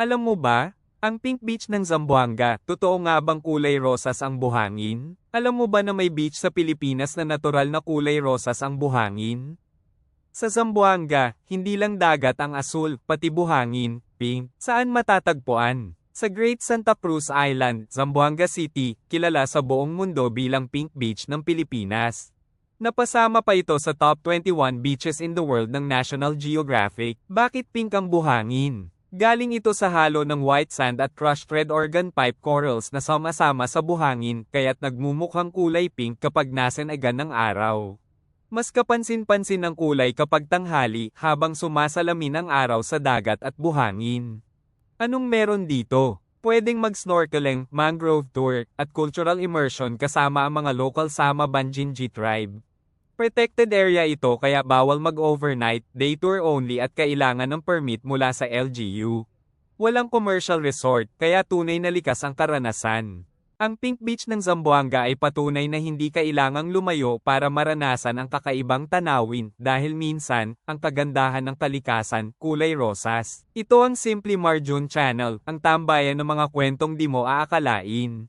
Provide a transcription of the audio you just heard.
Alam mo ba, ang Pink Beach ng Zamboanga, totoo nga bang kulay rosas ang buhangin? Alam mo ba na may beach sa Pilipinas na natural na kulay rosas ang buhangin? Sa Zamboanga, hindi lang dagat ang asul, pati buhangin, pink. Saan matatagpuan? Sa Great Santa Cruz Island, Zamboanga City, kilala sa buong mundo bilang Pink Beach ng Pilipinas. Napasama pa ito sa top 21 beaches in the world ng National Geographic. Bakit pink ang buhangin? Galing ito sa halo ng white sand at crushed red organ pipe corals na sama-sama sa buhangin kaya't nagmumukhang kulay pink kapag nasanagan ng araw. Mas kapansin-pansin ang kulay kapag tanghali habang sumasalamin ang araw sa dagat at buhangin. Anong meron dito? Pwedeng mag-snorkeling, mangrove tour, at cultural immersion kasama ang mga local Sama Banjinji tribe. Protected area ito kaya bawal mag-overnight, day tour only at kailangan ng permit mula sa LGU. Walang commercial resort, kaya tunay na likas ang karanasan. Ang Pink Beach ng Zamboanga ay patunay na hindi kailangang lumayo para maranasan ang kakaibang tanawin dahil minsan, ang kagandahan ng kalikasan, kulay rosas. Ito ang Simply Marjun Channel, ang tambayan ng mga kwentong di mo aakalain.